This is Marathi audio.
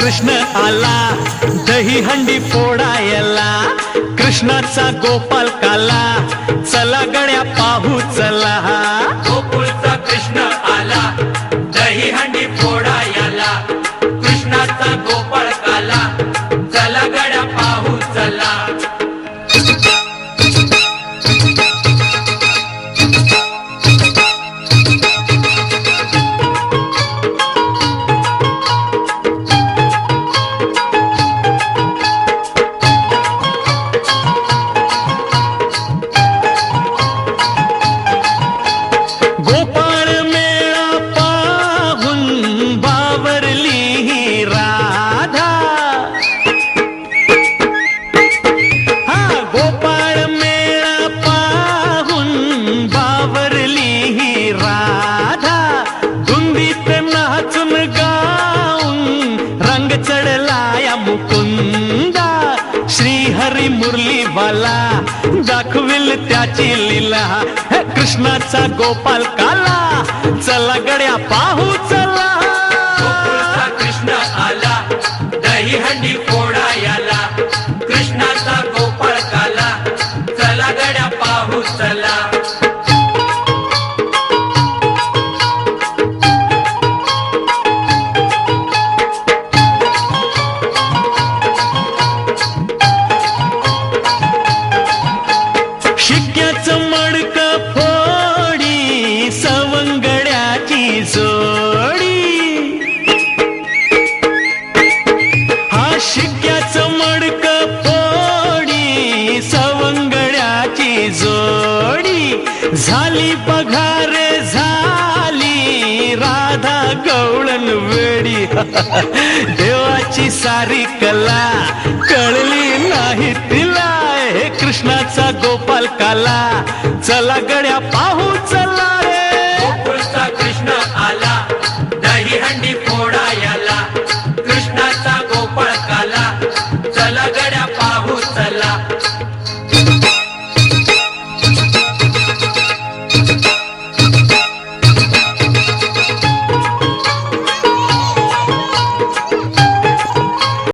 कृष्ण आला दही हंडी फोडायला कृष्णाचा गोपाल काला चला गड्या पाहू चला. गोकुळचा कृष्ण आला दही हंडी फोडायला कृष्णाचा गोपाळ काला चला गड्या पाहू चला. श्रीहरी मुरलीवाला. दाखविल त्याची लीला. कृष्णाचा गोपाल काला. चला गड्या पाहू चला. कृष्ण आला. दही हंडी फोडायला कृष्णाचा गोपाळ काला. चला गड्या पाहू चला. सवंगड्याची जोडी झाली पघार झाली. राधा गवळण वेडी. देवाची सारी कला कळली नाही तिला. हे कृष्णाचा गोपाल काला. चला गड्या पाहू